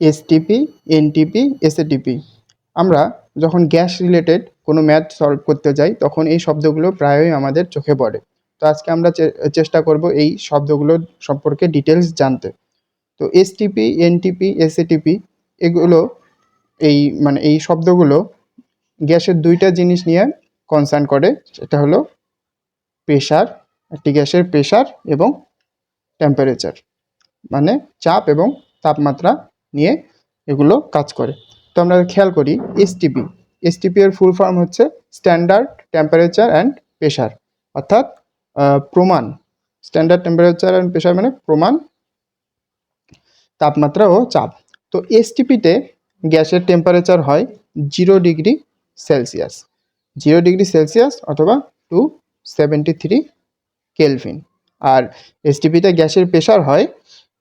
STP NTP SATP আমরা যখন gas related কোনো ম্যাথ সলভ করতে যাই, তখন এই শব্দগুলো প্রায়ই আমাদের চোখে পড়ে। তো আজকে আমরা চেষ্টা করব এই শব্দগুলো সম্পর্কে ডিটেলস জানতে। তো এসটিপি এনটিপি এসএটিপি এগুলো এই মানে এই শব্দগুলো গ্যাসের দুইটা জিনিস নিয়ে কনসার্ন করে। সেটা হলো প্রেশার একটি গ্যাসের প্রেশার এবং টেম্পারেচার মানে চাপ এবং তাপমাত্রা। নিয়ে এগুলো কাজ করে। তো আমরা খেয়াল করি এসটিপি এসটিপি এর ফুল ফর্ম হচ্ছে স্ট্যান্ডার্ড টেম্পারেচার অ্যান্ড প্রেশার অর্থাৎ প্রমাণ। স্ট্যান্ডার্ড টেম্পারেচার অ্যান্ড প্রেশার মানে প্রমাণ, তাপমাত্রা ও চাপ। তো এসটিপিতে গ্যাসের টেম্পারেচার হয় zero degree Celsius zero degree Celsius অথবা টু সেভেন্টি থ্রি কেলভিন আর এসটিপিতে গ্যাসের প্রেশার হয়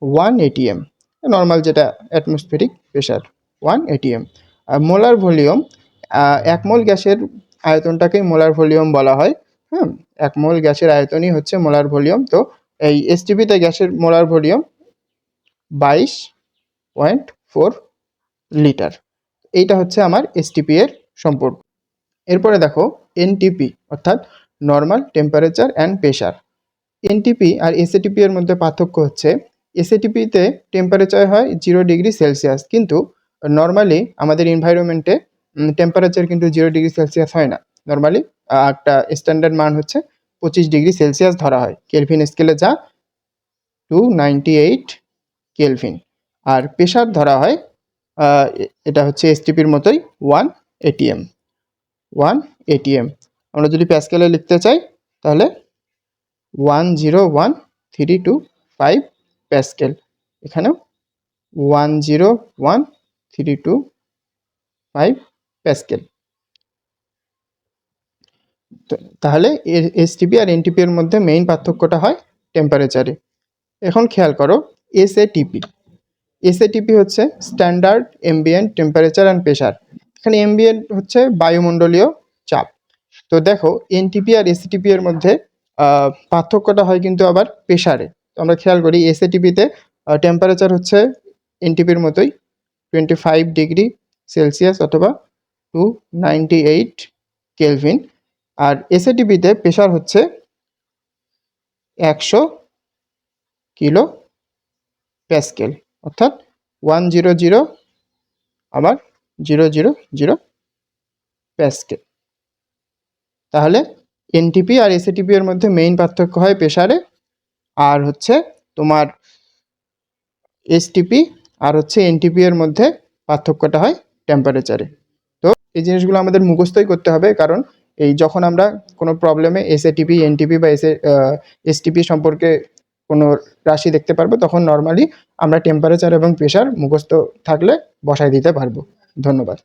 ওয়ান এটিএম নর্মাল যেটা অ্যাটমসফেরিক প্রেশার ওয়ান এটিএম আর মোলার ভলিউম এক মোল গ্যাসের আয়তনটাকেই মোলার ভলিউম বলা হয় হ্যাঁ এক মোল গ্যাসের আয়তনই হচ্ছে মোলার ভলিউম তো এই এসটিপিতে গ্যাসের মোলার ভলিউম বাইশ পয়েন্ট ফোর লিটার। এইটা হচ্ছে আমার এসটিপি এর সম্পর্ক। এরপরে দেখো এনটিপি অর্থাৎ normal temperature and pressure NTP R SATP এর মধ্যে পার্থক্য হচ্ছে এসএটিপিতে টেম্পারেচার হয় জিরো ডিগ্রি সেলসিয়াস কিন্তু নর্মালি আমাদের এনভায়রনমেন্টে টেম্পারেচার কিন্তু জিরো ডিগ্রি সেলসিয়াস হয় না। নর্মালি একটা স্ট্যান্ডার্ড মান হচ্ছে পঁচিশ ডিগ্রি সেলসিয়াস ধরা হয়। কেলভিন স্কেলে যা টু নাইনটি এইট কেলভিন আর প্রেশার ধরা হয় এটা হচ্ছে এসটিপির মতোই ওয়ান এটিএম ওয়ান এটিএম আমরা যদি প্যাসকেলে লিখতে চাই, তাহলে one zero one three two five pascal. এখানেও one zero one three two five pascal. তাহলে এসটিপি আর এনটিপি এর মধ্যে মেইন পার্থক্যটা হয় টেম্পারেচারে এখন খেয়াল করো এসএটিপি এসএটিপি হচ্ছে standard ambient temperature and pressure এখানে এমবিয়েন্ট হচ্ছে বায়ুমণ্ডলীয় চাপ। তো দেখো, এনটিপি আর এসিটিপি এর মধ্যে পার্থক্যটা হয় কিন্তু আবার প্রেশারে আমরা খেয়াল করি এসএটিপিতে টেম্পারেচার হচ্ছে এনটিপির মতোই টোয়েন্টি ফাইভ ডিগ্রি সেলসিয়াস অথবা টু নাইনটি এইট কেলভিন আর এসএটিপিতে প্রেশার হচ্ছে একশো কিলো প্যাসকেল অর্থাৎ ওয়ান জিরো জিরো আবার জিরো জিরো জিরো প্যাসকেল। তাহলে এনটিপি আর এসএটিপি এর মধ্যে মেইন পার্থক্য হয় প্রেসারে আর হচ্ছে তোমার এসটিপি আর হচ্ছে এনটিপি এর মধ্যে পার্থক্যটা হয় টেম্পারেচারে তো এই জিনিসগুলো আমাদের মুখস্থই করতে হবে, কারণ এই যখন আমরা কোনো প্রবলেমে এসএটিপি এনটিপি বা এসএ এসটিপি সম্পর্কে কোনো রাশি দেখতে পারব, তখন নর্মালি আমরা টেম্পারেচার এবং প্রেশার মুখস্থ থাকলে বসায় দিতে পারব। ধন্যবাদ।